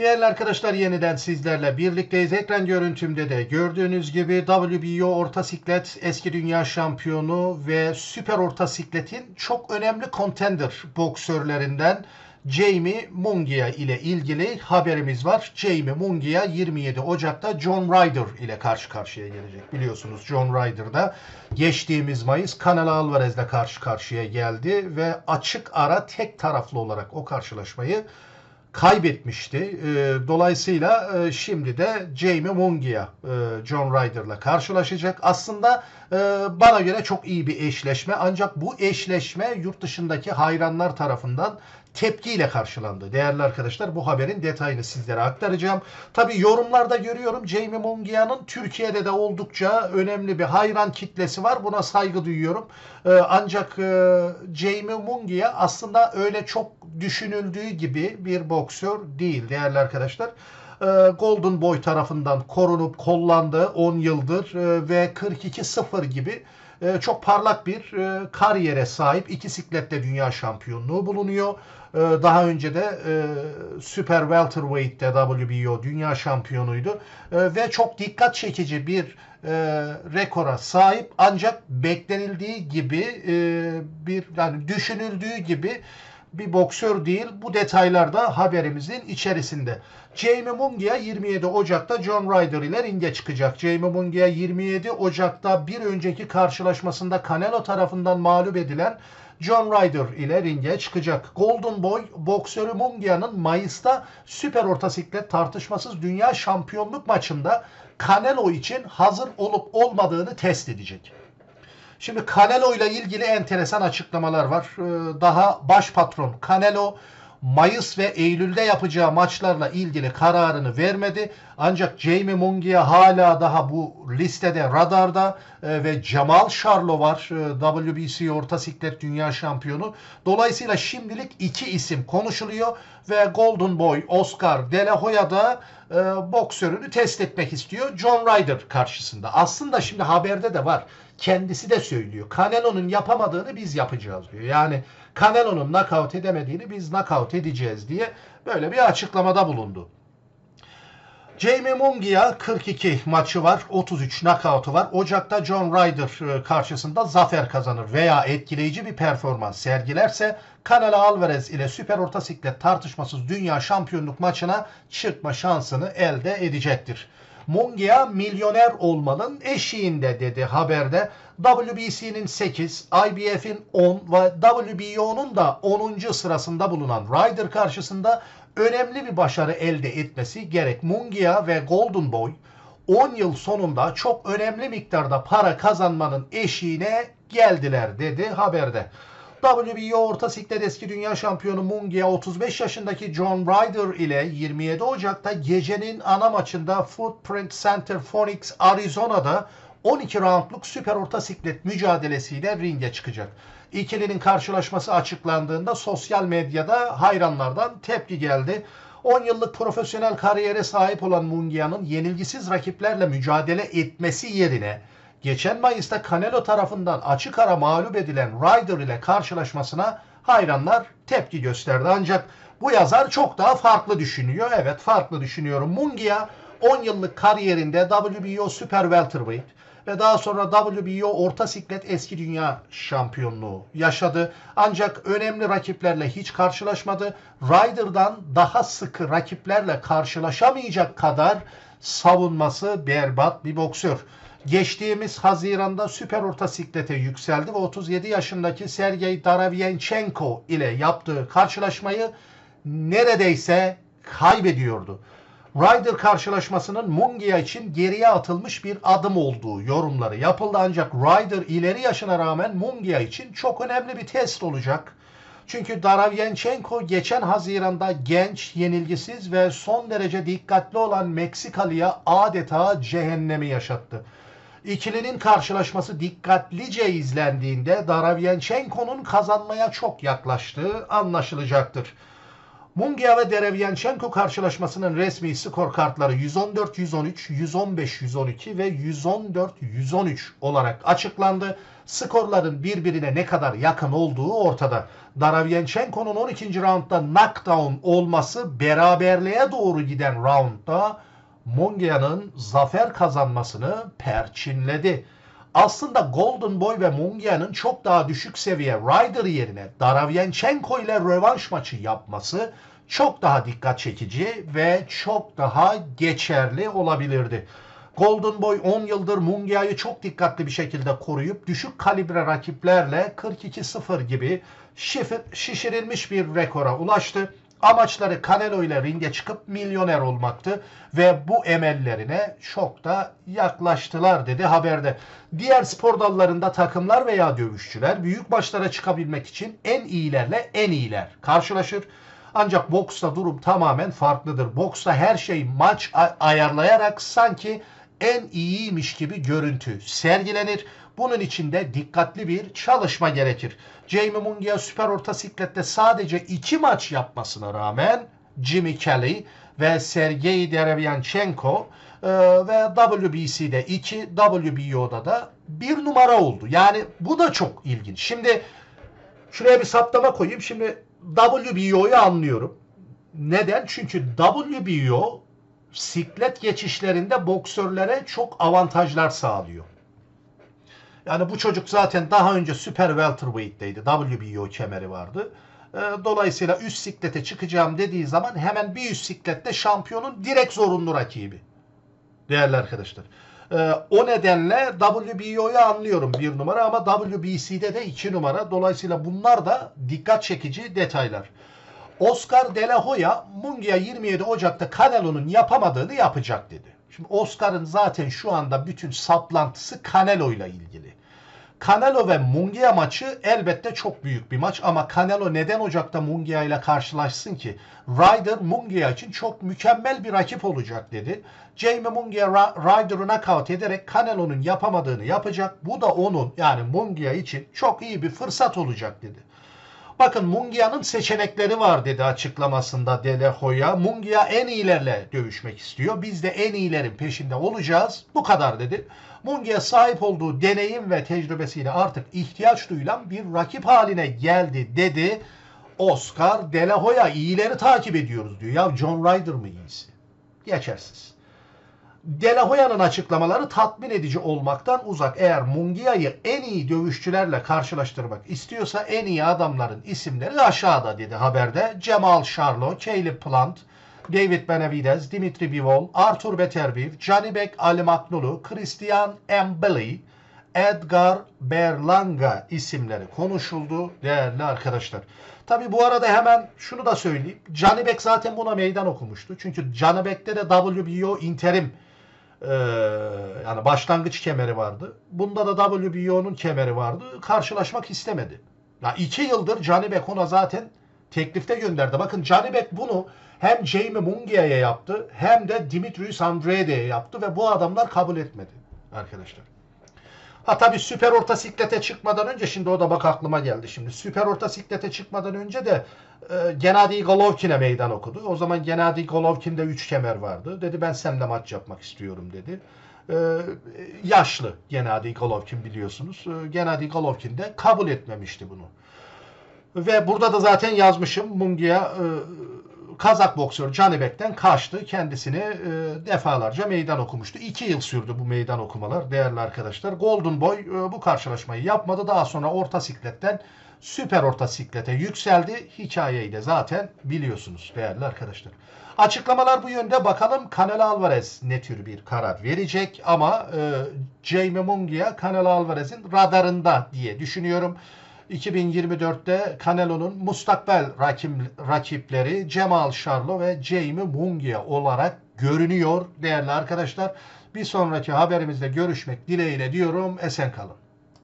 Değerli arkadaşlar yeniden sizlerle birlikteyiz. Ekran görüntümde de gördüğünüz gibi WBO orta siklet eski dünya şampiyonu ve süper orta sikletin çok önemli contender boksörlerinden Jamie Munguia ile ilgili haberimiz var. Jamie Munguia 27 Ocak'ta John Ryder ile karşı karşıya gelecek. Biliyorsunuz John Ryder da geçtiğimiz Mayıs Canelo Alvarez ile karşı karşıya geldi ve açık ara tek taraflı olarak o karşılaşmayı kaybetmişti. E, dolayısıyla e, şimdi de Jamie Munguia e, John Ryder'la karşılaşacak. Aslında e, bana göre çok iyi bir eşleşme ancak bu eşleşme yurt dışındaki hayranlar tarafından tepkiyle karşılandı. Değerli arkadaşlar bu haberin detayını sizlere aktaracağım. Tabi yorumlarda görüyorum Jamie Munguia'nın Türkiye'de de oldukça önemli bir hayran kitlesi var. Buna saygı duyuyorum. Ee, ancak e, Jamie Munguia aslında öyle çok düşünüldüğü gibi bir boksör değil değerli arkadaşlar. Ee, Golden Boy tarafından korunup kollandı 10 yıldır e, ve 42-0 gibi e, çok parlak bir e, kariyere sahip. İki siklette dünya şampiyonluğu bulunuyor. E, daha önce de Super Welterweight'te WBO dünya şampiyonuydu. Ve çok dikkat çekici bir rekora sahip. Ancak beklenildiği gibi bir yani düşünüldüğü gibi bir boksör değil. Bu detaylar da haberimizin içerisinde. Jamie Munguia 27 Ocak'ta John Ryder ile ringe çıkacak. Jamie Munguia 27 Ocak'ta bir önceki karşılaşmasında Canelo tarafından mağlup edilen John Ryder ile ringe çıkacak. Golden Boy boksörü Munguia'nın Mayıs'ta süper orta siklet tartışmasız dünya şampiyonluk maçında Canelo için hazır olup olmadığını test edecek. Şimdi Canelo ile ilgili enteresan açıklamalar var. Ee, daha baş patron Canelo Mayıs ve Eylül'de yapacağı maçlarla ilgili kararını vermedi. Ancak Jamie Munguia hala daha bu listede radarda e, ve Cemal Charlo var e, WBC Orta Siklet Dünya Şampiyonu. Dolayısıyla şimdilik iki isim konuşuluyor ve Golden Boy Oscar De La Hoya da e, boksörünü test etmek istiyor John Ryder karşısında. Aslında şimdi haberde de var. Kendisi de söylüyor. Canelo'nun yapamadığını biz yapacağız diyor. Yani Canelo'nun knockout edemediğini biz knockout edeceğiz diye böyle bir açıklamada bulundu. Jamie Munguia 42 maçı var. 33 knockout'u var. Ocak'ta John Ryder e, karşısında zafer kazanır veya etkileyici bir performans sergilerse Canelo Alvarez ile süper orta siklet tartışmasız dünya şampiyonluk maçına çıkma şansını elde edecektir. Mungia milyoner olmanın eşiğinde dedi haberde. WBC'nin 8, IBF'in 10 ve WBO'nun da 10. sırasında bulunan Ryder karşısında önemli bir başarı elde etmesi gerek. Mungia ve Golden Boy 10 yıl sonunda çok önemli miktarda para kazanmanın eşiğine geldiler dedi haberde. WBO Orta Siklet eski dünya şampiyonu Mungia 35 yaşındaki John Ryder ile 27 Ocak'ta gecenin ana maçında Footprint Center Phoenix Arizona'da 12 roundluk süper orta siklet mücadelesiyle ringe çıkacak. İkilinin karşılaşması açıklandığında sosyal medyada hayranlardan tepki geldi. 10 yıllık profesyonel kariyere sahip olan Mungia'nın yenilgisiz rakiplerle mücadele etmesi yerine geçen Mayıs'ta Canelo tarafından açık ara mağlup edilen Ryder ile karşılaşmasına hayranlar tepki gösterdi. Ancak bu yazar çok daha farklı düşünüyor. Evet farklı düşünüyorum. Mungia 10 yıllık kariyerinde WBO Super Welterweight ve daha sonra WBO Orta Siklet Eski Dünya Şampiyonluğu yaşadı. Ancak önemli rakiplerle hiç karşılaşmadı. Ryder'dan daha sıkı rakiplerle karşılaşamayacak kadar savunması berbat bir boksör. Geçtiğimiz Haziran'da süper orta siklete yükseldi ve 37 yaşındaki Sergey Daravyenchenko ile yaptığı karşılaşmayı neredeyse kaybediyordu. Ryder karşılaşmasının Mungia için geriye atılmış bir adım olduğu yorumları yapıldı ancak Ryder ileri yaşına rağmen Mungia için çok önemli bir test olacak. Çünkü Daravyenchenko geçen Haziran'da genç, yenilgisiz ve son derece dikkatli olan Meksikalıya adeta cehennemi yaşattı. İkilinin karşılaşması dikkatlice izlendiğinde Daravyenchenko'nun kazanmaya çok yaklaştığı anlaşılacaktır. Mungia ve Derevyanchenko karşılaşmasının resmi skor kartları 114-113, 115-112 ve 114-113 olarak açıklandı. Skorların birbirine ne kadar yakın olduğu ortada. Daravyanchenko'nun 12. roundda knockdown olması beraberliğe doğru giden roundda Mungia'nın zafer kazanmasını perçinledi. Aslında Golden Boy ve Mungia'nın çok daha düşük seviye Ryder yerine Daravyanchenko ile rövanş maçı yapması çok daha dikkat çekici ve çok daha geçerli olabilirdi. Golden Boy 10 yıldır Mungia'yı çok dikkatli bir şekilde koruyup düşük kalibre rakiplerle 42-0 gibi şişirilmiş bir rekora ulaştı. Amaçları Canelo ile ringe çıkıp milyoner olmaktı ve bu emellerine çok da yaklaştılar dedi haberde. Diğer spor dallarında takımlar veya dövüşçüler büyük başlara çıkabilmek için en iyilerle en iyiler karşılaşır. Ancak boksta durum tamamen farklıdır. Boksta her şey maç ayarlayarak sanki en iyiymiş gibi görüntü sergilenir. Bunun için de dikkatli bir çalışma gerekir. Jamie Mungia süper orta siklette sadece iki maç yapmasına rağmen Jimmy Kelly ve Sergey Derevyanchenko e, ve WBC'de 2, WBO'da da bir numara oldu. Yani bu da çok ilginç. Şimdi şuraya bir saptama koyayım. Şimdi WBO'yu anlıyorum. Neden? Çünkü WBO siklet geçişlerinde boksörlere çok avantajlar sağlıyor. Yani bu çocuk zaten daha önce Super Welterweight'teydi. WBO kemeri vardı. Ee, dolayısıyla üst siklete çıkacağım dediği zaman hemen bir üst siklette şampiyonun direkt zorunlu rakibi. Değerli arkadaşlar. Ee, o nedenle WBO'yu anlıyorum bir numara ama WBC'de de iki numara. Dolayısıyla bunlar da dikkat çekici detaylar. Oscar De La Hoya Mungia 27 Ocak'ta Canelo'nun yapamadığını yapacak dedi. Şimdi Oscar'ın zaten şu anda bütün saplantısı Canelo ile ilgili. Canelo ve Mungia maçı elbette çok büyük bir maç ama Canelo neden Ocak'ta Mungia ile karşılaşsın ki? Ryder Mungia için çok mükemmel bir rakip olacak dedi. Jamie Mungia Ryder'ı knockout ederek Canelo'nun yapamadığını yapacak. Bu da onun yani Mungia için çok iyi bir fırsat olacak dedi. Bakın Mungia'nın seçenekleri var dedi açıklamasında Dele Hoya. Mungia en iyilerle dövüşmek istiyor. Biz de en iyilerin peşinde olacağız. Bu kadar dedi. Mungia sahip olduğu deneyim ve tecrübesiyle artık ihtiyaç duyulan bir rakip haline geldi dedi. Oscar De La Hoya iyileri takip ediyoruz diyor. Ya John Ryder mı iyisi? Geçersiz. De La Hoya'nın açıklamaları tatmin edici olmaktan uzak. Eğer Mungia'yı en iyi dövüşçülerle karşılaştırmak istiyorsa en iyi adamların isimleri aşağıda dedi haberde. Cemal Charlo, Caleb Plant, David Benavidez, Dimitri Bivol, Arthur Beterbiev, Canibek Ali Maknulu, Christian Mbeli, Edgar Berlanga isimleri konuşuldu değerli arkadaşlar. Tabi bu arada hemen şunu da söyleyeyim. Canibek zaten buna meydan okumuştu. Çünkü Canibek'te de WBO interim e, yani başlangıç kemeri vardı. Bunda da WBO'nun kemeri vardı. Karşılaşmak istemedi. Ya iki yıldır Canibek ona zaten teklifte gönderdi. Bakın Canibek bunu hem Jamie Mungia'ya yaptı hem de Dimitrius Andrede'ye yaptı ve bu adamlar kabul etmedi arkadaşlar. Ha tabii süper orta siklete çıkmadan önce şimdi o da bak aklıma geldi şimdi. Süper orta siklete çıkmadan önce de e, Gennady Golovkin'e meydan okudu. O zaman Gennady Golovkin'de 3 kemer vardı. Dedi ben seninle maç yapmak istiyorum dedi. E, yaşlı Gennady Golovkin biliyorsunuz. E, Gennady Golovkin de kabul etmemişti bunu. Ve burada da zaten yazmışım Mungia e, Kazak boksör Canibek'ten kaçtı. Kendisini e, defalarca meydan okumuştu. İki yıl sürdü bu meydan okumalar değerli arkadaşlar. Golden Boy e, bu karşılaşmayı yapmadı. Daha sonra orta sikletten süper orta siklete yükseldi. Hikayeyi de zaten biliyorsunuz değerli arkadaşlar. Açıklamalar bu yönde. Bakalım Canelo Alvarez ne tür bir karar verecek ama e, Jamie Mungia Canelo Alvarez'in radarında diye düşünüyorum. 2024'te Canelo'nun mustakbel rakipleri Cemal Charlo ve Jamie Mungia olarak görünüyor değerli arkadaşlar. Bir sonraki haberimizde görüşmek dileğiyle diyorum. Esen kalın.